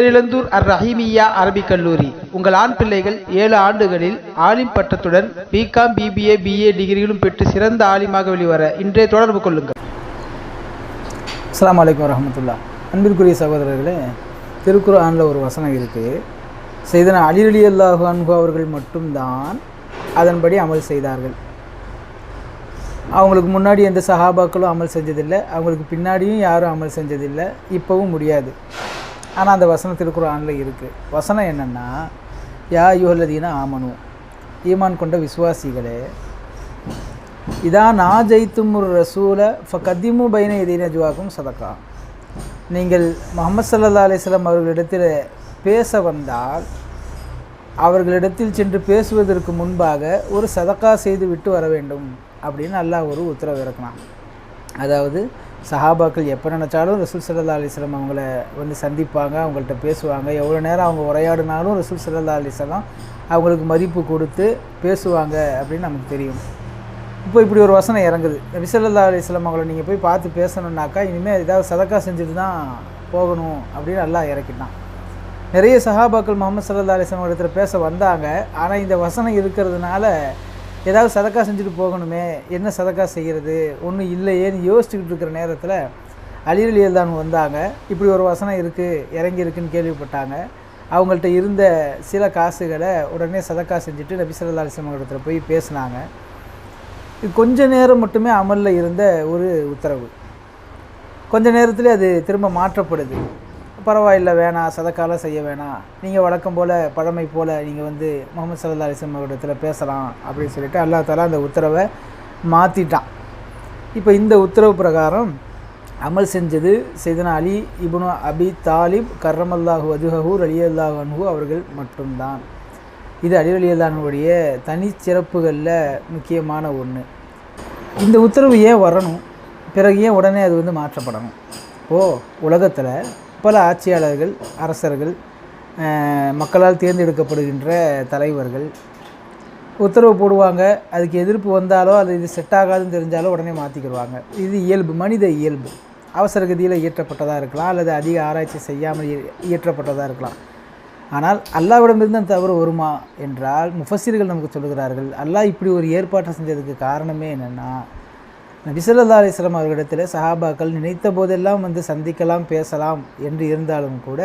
பேரிழந்தூர் அர் ரஹீமியா அரபிக் கல்லூரி. உங்கள் ஆண் பிள்ளைகள் ஏழு ஆண்டுகளில் ஆலிம் பட்டத்துடன் பிகாம் பிபிஏ பிஏ டிகிரிகளும் பெற்று சிறந்த ஆலிமாக வெளிவர இன்றைய தொடர்பு கொள்ளுங்கள். அஸ்லாம் வலைக்கம் வரமத்துல்லா அன்பிற்குரிய சகோதரர்களே திருக்குறானில் ஒரு வசனம் இருக்குது செய்தன அலி அல்லாஹு அன்பு அவர்கள் மட்டும்தான் அதன்படி அமல் செய்தார்கள். அவங்களுக்கு முன்னாடி எந்த சஹாபாக்களும் அமல் செஞ்சதில்லை அவங்களுக்கு பின்னாடியும் யாரும் அமல் செஞ்சதில்லை இப்போவும் முடியாது. ஆனால் அந்த வசனம் திருக்குறானில் இருக்குது வசனம் என்னென்னா யா யுஹல்லதீன ஆமனு. ஈமான் கொண்ட விசுவாசிகளே இதான் நா ஜெயித்தும் ஜெயித்துமுர் ரசூல ஃப கதிமு பைன எதீன ஜுவாக்கும் சதக்கா நீங்கள் முகமது சல்லா அலிஸ்லாம் அவர்களிடத்தில் பேச வந்தால் அவர்களிடத்தில் சென்று பேசுவதற்கு முன்பாக ஒரு சதக்கா செய்து விட்டு வர வேண்டும் அப்படின்னு அல்லாஹ் ஒரு உத்தரவு இறக்கினான். அதாவது சஹாபாக்கள் எப்போ நினச்சாலும் ரசூல் சல்லா அலிஸ்லாம் அவங்கள வந்து சந்திப்பாங்க அவங்கள்ட்ட பேசுவாங்க. எவ்வளோ நேரம் அவங்க உரையாடினாலும் ரசூல் சல்லா அலிஸ்லாம் அவங்களுக்கு மதிப்பு கொடுத்து பேசுவாங்க அப்படின்னு நமக்கு தெரியும். இப்போ இப்படி ஒரு வசனம் இறங்குது. நபிசல்லா அலிஸ்லாம் அவங்கள நீங்கள் போய் பார்த்து பேசணுன்னாக்கா இனிமேல் ஏதாவது சதக்கா செஞ்சுட்டு தான் போகணும் அப்படின்னு நல்லா இறக்கிட்டான். நிறைய சஹாபாக்கள் முகமது சல்லா அலிஸ்லாம் இடத்துல பேச வந்தாங்க. ஆனால் இந்த வசனம் இருக்கிறதுனால ஏதாவது சதக்கா செஞ்சுட்டு போகணுமே என்ன சதக்கா செய்கிறது ஒன்றும் இல்லையேன்னு யோசிச்சுக்கிட்டு இருக்கிற நேரத்தில் அலிரலியல் தான் வந்தாங்க. இப்படி ஒரு வசனம் இருக்குது இறங்கி இருக்குன்னு கேள்விப்பட்டாங்க. அவங்கள்ட்ட இருந்த சில காசுகளை உடனே சதக்கா செஞ்சுட்டு நபி சல்லா போய் பேசினாங்க. இது கொஞ்ச நேரம் மட்டுமே அமலில் இருந்த ஒரு உத்தரவு. கொஞ்ச நேரத்தில் அது திரும்ப மாற்றப்படுது. பரவாயில்ல வேணாம் சதக்காலாம் செய்ய வேணாம் நீங்கள் வழக்கம் போல் பழமை போல் நீங்கள் வந்து முகமது சல்லா அலிஸ்லம் அவரிடத்தில் பேசலாம் அப்படின்னு சொல்லிட்டு அல்லா தாலா அந்த உத்தரவை மாற்றிட்டான் இப்போ இந்த உத்தரவு பிரகாரம் அமல் செஞ்சது செய்தனா அலி இபுனு அபி தாலிப் கர்ரமல்லாஹு வதுஹூர் அலி அல்லாஹ் அன்ஹு அவர்கள் மட்டும்தான். இது அலி அலி அல்லாஹனுடைய தனிச்சிறப்புகளில் முக்கியமான ஒன்று இந்த உத்தரவு ஏன் வரணும்? பிறகு ஏன் உடனே அது வந்து மாற்றப்படணும்? இப்போது உலகத்தில் பல ஆட்சியாளர்கள் அரசர்கள் மக்களால் தேர்ந்தெடுக்கப்படுகின்ற தலைவர்கள் உத்தரவு போடுவாங்க. அதுக்கு எதிர்ப்பு வந்தாலோ அது இது செட் ஆகாதுன்னு தெரிஞ்சாலோ உடனே மாற்றிக்கிடுவாங்க இது இயல்பு மனித இயல்பு. அவசர கதியில் இயற்றப்பட்டதாக இருக்கலாம் அல்லது அதிக ஆராய்ச்சி செய்யாமல் இயற்றப்பட்டதாக இருக்கலாம். ஆனால் அல்லாவிடமிருந்து அந்த தவறு வருமா என்றால் முஃபசிர்கள் நமக்கு சொல்லுகிறார்கள் அல்லாஹ் இப்படி ஒரு ஏற்பாட்டை செஞ்சதுக்கு காரணமே என்னென்னா நபிசல்லா அலிஸ்லாம் அவர்களிடத்தில் சஹாபாக்கள் நினைத்த போதெல்லாம் வந்து சந்திக்கலாம் பேசலாம் என்று இருந்தாலும் கூட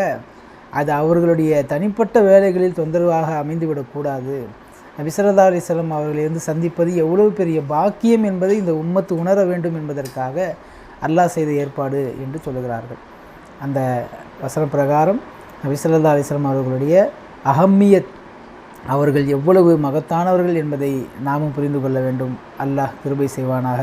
அது அவர்களுடைய தனிப்பட்ட வேலைகளில் தொந்தரவாக அமைந்துவிடக்கூடாது நபிசல்லா அலிஸ்லாம் அவர்களை வந்து சந்திப்பது எவ்வளவு பெரிய பாக்கியம் என்பதை இந்த உம்மத்து உணர வேண்டும் என்பதற்காக அல்லாஹ் செய்த ஏற்பாடு என்று சொல்லுகிறார்கள். அந்த வசன பிரகாரம் நபிசல்லா அலிஸ்லாம் அவர்களுடைய அகம்மியத் அவர்கள் எவ்வளவு மகத்தானவர்கள் என்பதை நாமும் புரிந்து கொள்ள வேண்டும். அல்லாஹ் கிருபை செய்வானாக.